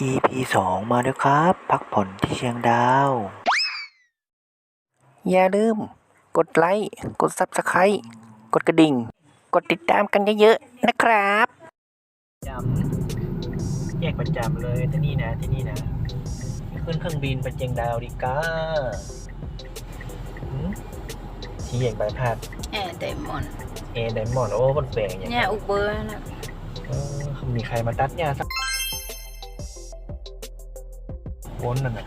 EP 2 มาแล้วครับ พักผ่อนที่เชียงดาว อย่าลืม กดไลค์ กด Subscribe กดกระดิ่ง กดติดตามกันเยอะๆ นะครับจำแยกประจำเลยที่นี่นะที่นี่นะขึ้นเครื่องบินไปเจียงดาวดีก้าหืมที่แยกใบพัดแอร์ไดมอนด์เอไดมอนด์โอ้คนแปลงอย่างเนี่ยอุเบอร์นะเออเขามีใครมาตัดหญ้าสัก วนนั่นน่ะ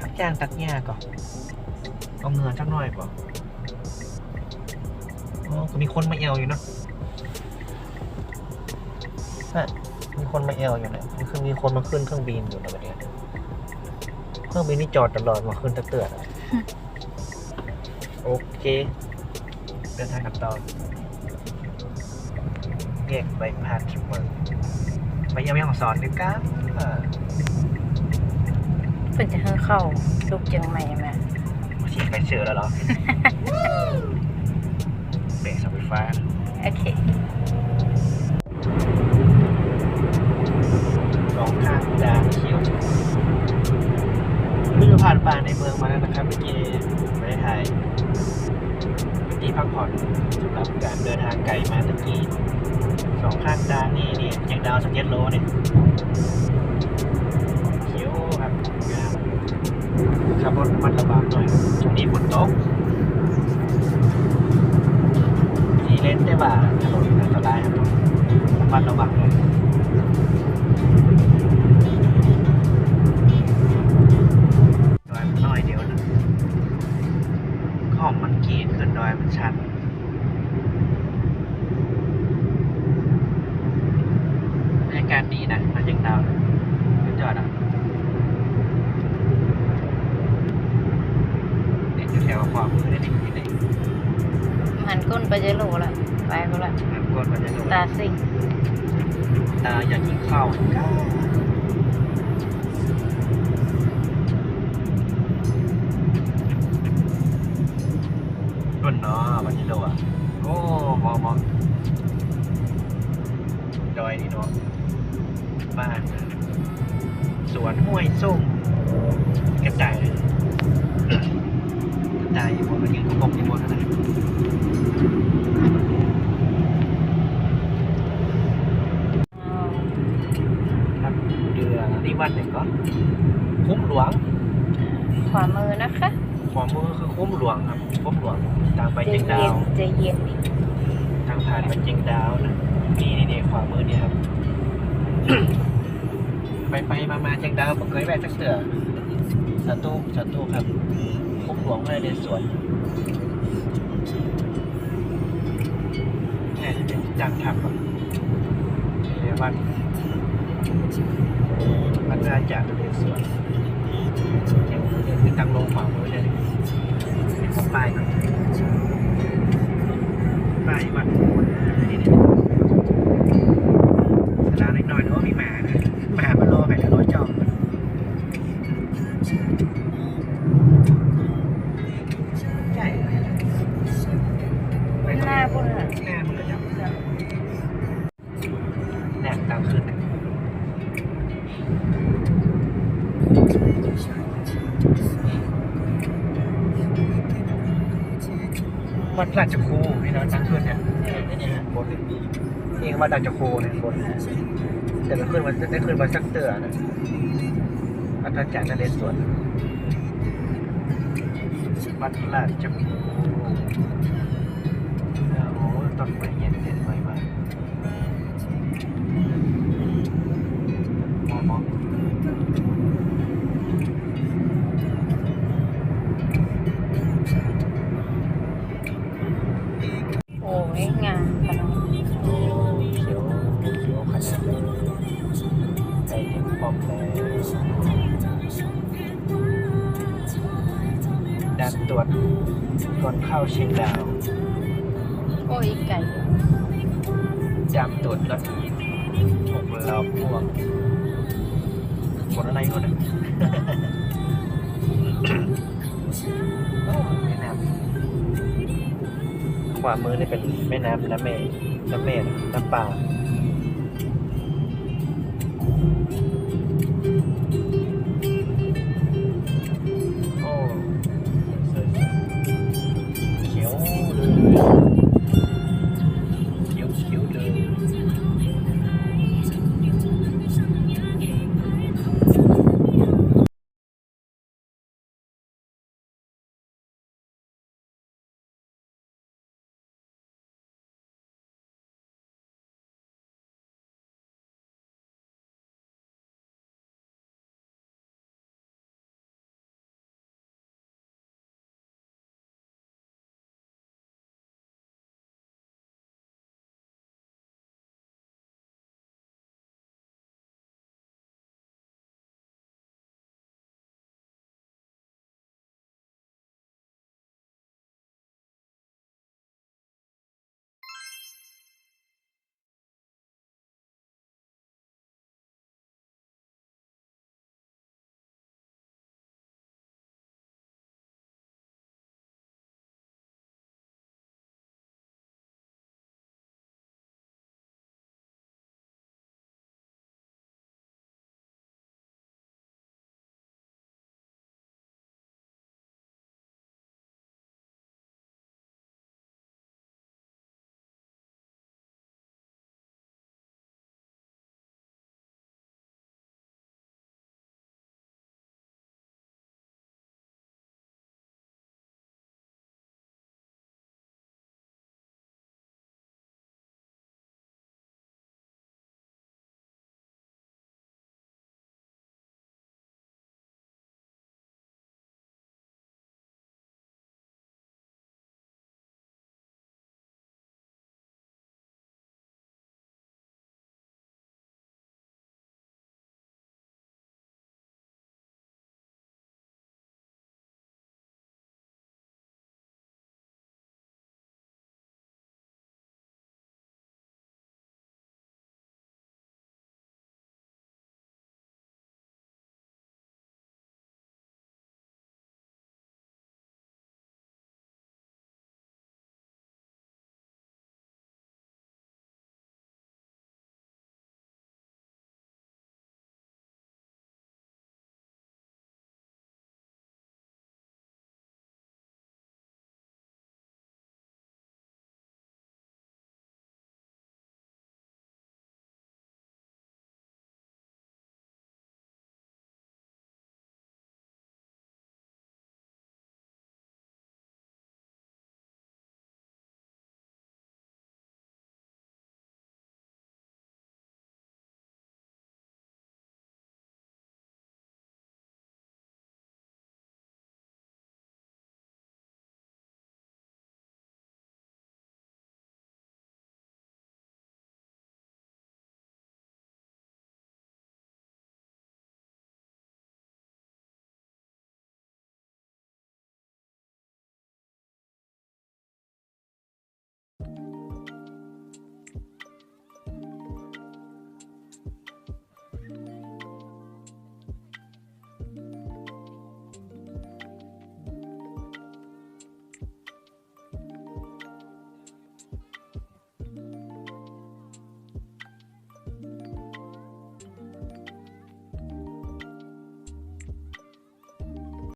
ทักจ้างตัดหญ้าก่อนเอาเงินสักหน่อยก่อนอ๋อก็มีคนมาเอวอยู่เนาะฮะมีคนมาเอวอยู่นะนี่คือมีคนมาขึ้นเครื่องบินอยู่นะวันเนี้ยเครื่องบินนี่จอดตลอดมาขึ้นตะเตือนอะโอเคเดินทางกันต่อแยกไปพาคิมเมอร์ไปยังไม่ของสอนดีก้าอ่า เพิ่นจะให้เข้าลูกเจียงใหม่มาฉีดไปเชื่อแล้วเหรอเบรกเสาไฟฟ้า โอเคสองข้างดานเขียวเพิ่งจะผ่านป่าในเมืองมาแล้วนะครับเมื่อกี้ไม่ได้ถ่ายเมื่อกี้พักผ่อนสำหรับการเดินทางไกลมาตะกี้สองข้างดานนี่นี่ยังดาวสักเจ็ดโลเนี่ย ขับรถระมัดระวังหน่อยช่วงนี้ฝนตกขี่เลนได้บ่าถนนอันตรายครับระมัดระวังหน่อยดอยมันน้อยเดียวนะข้อมันกีดขึ้นดอยมันชันบรรยากาศดีนะมาจากดาวนะจอดอะเด็กอยู่แถวความมือได้เด็กที่ไหน มันก้นไปจะโหลละไปก็ละน้ำก้นมันจะโดนตาซิ่งตาอยากกินข้าวเหมือนกันต้นเนาะมันจะโดนอะโอ้มองมองดอยนี่เนาะบ้านสวนห้วยส้มกระจายเลยกระจายอยู่บนมันยืนกบอยู่บนนั่นนะ ครับเรือนี่วัดไหนก็คุ้มหลวงขวามือนะคะขวามือคือคุ้มหลวงครับคุ้มหลวงทางไปใจเจียงเย็ดาวนใจเย็นดิทางผ่านไปเจียงดาวนะนี่นี่นี่ขวามือเนี่ยครับ ไปไปมามาเจียงดาวผมเคยแวะจักเสือสตูสตูครับคุ้มหลวงเลยในสวนแค่เป็นจังทับครับเรียกว่า วัดราชาในสวน วัดราชครูนี่เนาะตั้งขึ้นเนี่ยนี่นี่บนนี่วัดราชครูเนี่ยบนแต่ละขึ้นมันได้ขึ้นมาสักเตือนะวัดพระจันทร์นเรศวรวัดราชครูโอ้ต้นไม้ ดเลยใกล้ถึงป้อมแล้วด่านตรวจก่อนเข้าเชียงดาว โอ้ยไก่จำตรวจรถหกล้อพ่วงกดอะไรก็ได้โอ้แม่น้ำขวามือนี่เป็นแม่น้ำน้ำเมน้ำเมน้ำป่า Thank you.